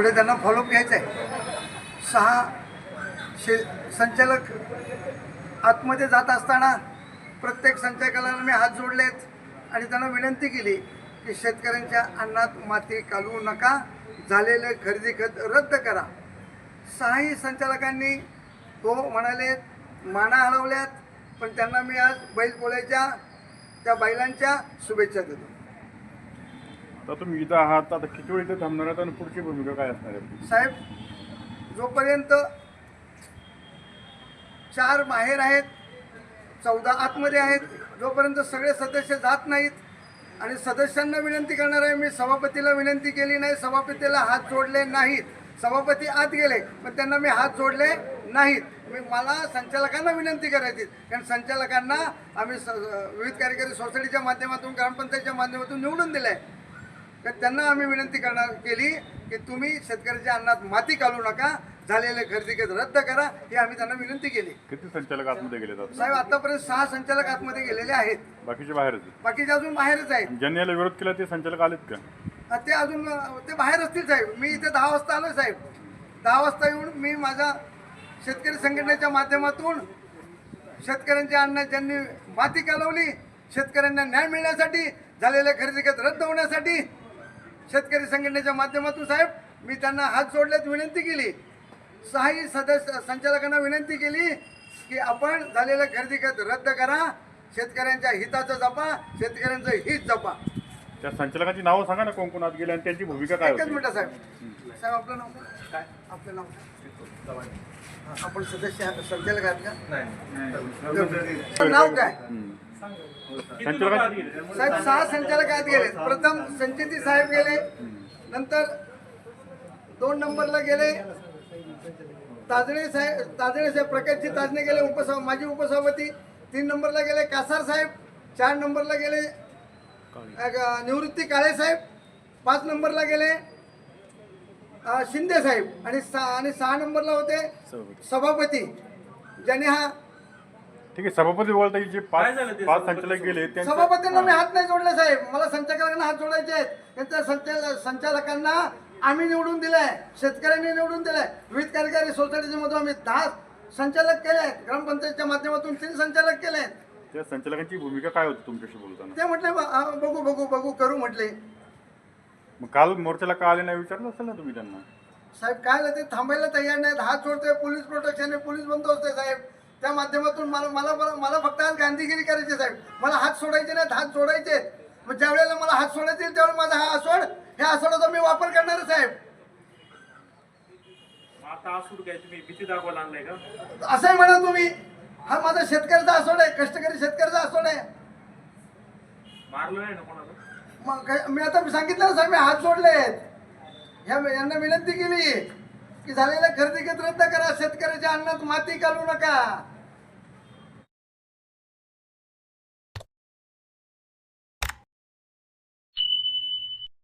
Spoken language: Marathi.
पुढे त्यांना फॉलोअप घ्यायचा आहे. सहा शे संचालक आतमध्ये जात असताना प्रत्येक संचालकाला मी हात जोडलेत आणि त्यांना विनंती केली की शेतकऱ्यांच्या अन्नात माती कालवू नका झालेलं खरेदी खत रद्द करा. सहाही संचालकांनी हो तो म्हणाले माना हलवल्यात पण त्यांना मी आज बैल बोलायच्या त्या बैलांच्या शुभेच्छा देतो. तर तुम्ही इथं आहात आता किती वेळ इथे थांबणार आहात आणि पुढची भूमिका काय असणार आहे? साहेब जोपर्यंत चार बाहेर आहेत चौदा आतमध्ये आहेत जोपर्यंत सगळे सदस्य जात नाहीत आणि सदस्यांना विनंती करणार आहे मी सभापतीला विनंती केली नाही सभापतीला हात जोडले नाहीत. सभापती आत गेले पण त्यांना मी हात जोडले नाहीत. मी मला संचालकांना विनंती करायची कारण संचालकांना आम्ही स विविध कार्यकारी सोसायटीच्या माध्यमातून ग्रामपंचायतच्या माध्यमातून निवडून दिलं आहे तर त्यांना आम्ही विनंती करणार केली की तुम्ही शेतकऱ्याच्या अन्नात माती घालू नका झालेले खरेदी रद्द करा ही आम्ही त्यांना विनंती केली. किती संचालक आतमध्ये गेले साहेब आतापर्यंत सहा संचालक आतमध्ये गेलेले आहेत. बाकीचे बाहेरच. बाकीचे अजून बाहेरच आहेत. ज्यांनी याला विरोध केला ते संचालक आलेत का? ते अजून ते बाहेर असतील साहेब. मी इथे दहा वाजता आलो साहेब. दहा वाजता येऊन मी माझ्या शेतकरी संघटनेच्या माध्यमातून शेतकऱ्यांच्या अन्नात ज्यांनी माती कालवली शेतकऱ्यांना न्याय मिळण्यासाठी झालेल्या खरेदी रद्द होण्यासाठी शेतकरी संघटनेच्या माध्यमातून साहेब मी त्यांना हात जोडल्यात विनंती केली. सहाही सदस्य संचालकांना विनंती केली की आपण झालेलं खरेदी खत रद्द करा शेतकऱ्यांच्या हिताचं जपा शेतकऱ्यांचं हित जपा. त्या संचालकांची नावं सांगा ना कोण कोण आत गेले आणि त्यांची भूमिका काय एकच होती? मिनिट साहेब. साहेब आपलं नाव काय? आपलं नाव काय? हा, आपण सदस्य आहात, संचालक आहात का? नाव काय? हम्म. संचालकांची साहेब सहा संचालक आत गेले. प्रथम संचिती साहेब गेले. नंतर दोन नंबरला गेले. ताजणे साहेब ताजणे साहेब प्रकाशजी ताजणे गेले उपसभा माजी उपसभापती. तीन नंबरला गेले कासार साहेब. चार नंबरला गेले निवृत्ती काळे साहेब पाच नंबरला गेले. अ, शिंदे साहेब आणि सहा आणि सहा नंबरला होते सभापती. ज्याने हा ठीक आहे सभापती बोलता येईल जे पाच पाच संचालक गेले सभापतींना मी हात नाही जोडले साहेब. मला संचालकांना हात जोडायचे आहेत. त्यांच्या संचाल संचालकांना आम्ही निवडून दिलंय. शेतकऱ्यांनी निवडून दिलंय. विविध कार्यकारी सोसायटीच्या मधून आम्ही दहा संचालक केले आहेत. ग्रामपंचायतच्या माध्यमातून तीन संचालक केले आहेत. त्या संचालकांची भूमिका काय होती तुमच्याशी बोलताना? ते म्हटले "ब- बघू बघू बघू करू म्हटले. मग काल मोर्चाला का आले नाही विचारलं असेल ना तुम्ही त्यांना? साहेब काय झालं ते थांबायला तयार नाहीत. हात सोडते पोलीस प्रोटेक्शन आहे पोलीस बंदोबस्त आहे साहेब. त्या माध्यमातून मला मला मला मला फक्त आज गांधीगिरी करायची साहेब. मला हात सोडायचे नाहीत हात सोडायचे आहेत. मग ज्या वेळेला मला हात सोडायचे आहेत, त्यावेळेला माझा हा आसोड ह्या आसोडाचा मी वापर करणार आहे, साहेब. आता असू काय? तुम्ही भीती दाखवायला आणलाय का? असंही म्हणा तुम्ही. हा माझा शेतकऱ्याचा आसोड आहे कष्टकरी शेतकऱ्याचा आसोड आहे. मारलं नाही ना कोणाला मग काय- मी आता सांगितलं ना मी हात जोडलेत ह्या यांना विनंती केली की झालेल्या खरेदी रद्द करा शेतकऱ्याच्या अन्नात माती घालू नका.